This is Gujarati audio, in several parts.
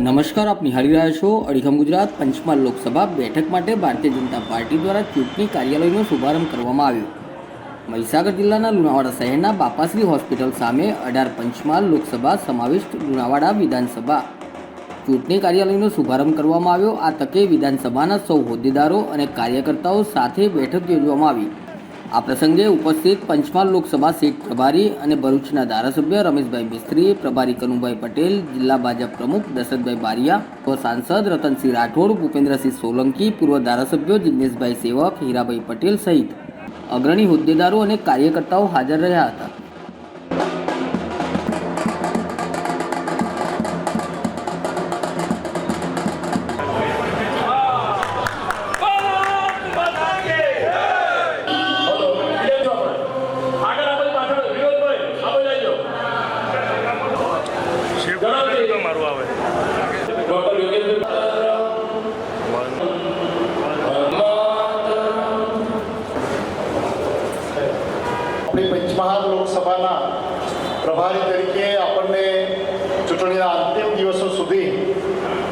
નમસ્કાર, આપ નિહાળી રહ્યા છો અડીખમ ગુજરાત પંચમહાલ લોકસભા બેઠક માટે ભારતીય જનતા પાર્ટી દ્વારા ચૂંટણી કાર્યાલયનો શુભારંભ કરવામાં આવ્યો. મહીસાગર જિલ્લાના લુણાવાડા શહેરના બાપાશ્રી હોસ્પિટલ સામે અઢાર પંચમહાલ લોકસભા સમાવિષ્ટ લુણાવાડા વિધાનસભા. ચૂંટણી કાર્યાલયનો શુભારંભ કરવામાં આવ્યો. આ તકે વિધાનસભાના સૌ હોદ્દેદારો અને કાર્યકર્તાઓ સાથે બેઠક યોજવામાં આવી. આ પ્રસંગે ઉપસ્થિત પંચમહાલ લોકસભા સીટ પ્રભારી અને ભરૂચના ધારાસભ્ય રમેશભાઈ મિસ્ત્રી, પ્રભારી કનુભાઈ પટેલ, જિલ્લા ભાજપ પ્રમુખ દશરથભાઈ બારિયા સાંસદ રતનસિંહ રાઠોડ, ભૂપેન્દ્રસિંહ સોલંકી, પૂર્વ ધારાસભ્યો જિજ્ઞેશભાઈ સેવક, હીરાભાઈ પટેલ સહિત અગ્રણી હોદ્દેદારો અને કાર્યકર્તાઓ હાજર રહ્યા હતા. મારું આવે. પંચમહાલ લોકસભાના પ્રભારી તરીકે આપણને ચૂંટણીના અંતિમ દિવસો સુધી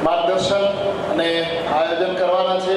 માર્ગદર્શન અને આયોજન કરવાના છે.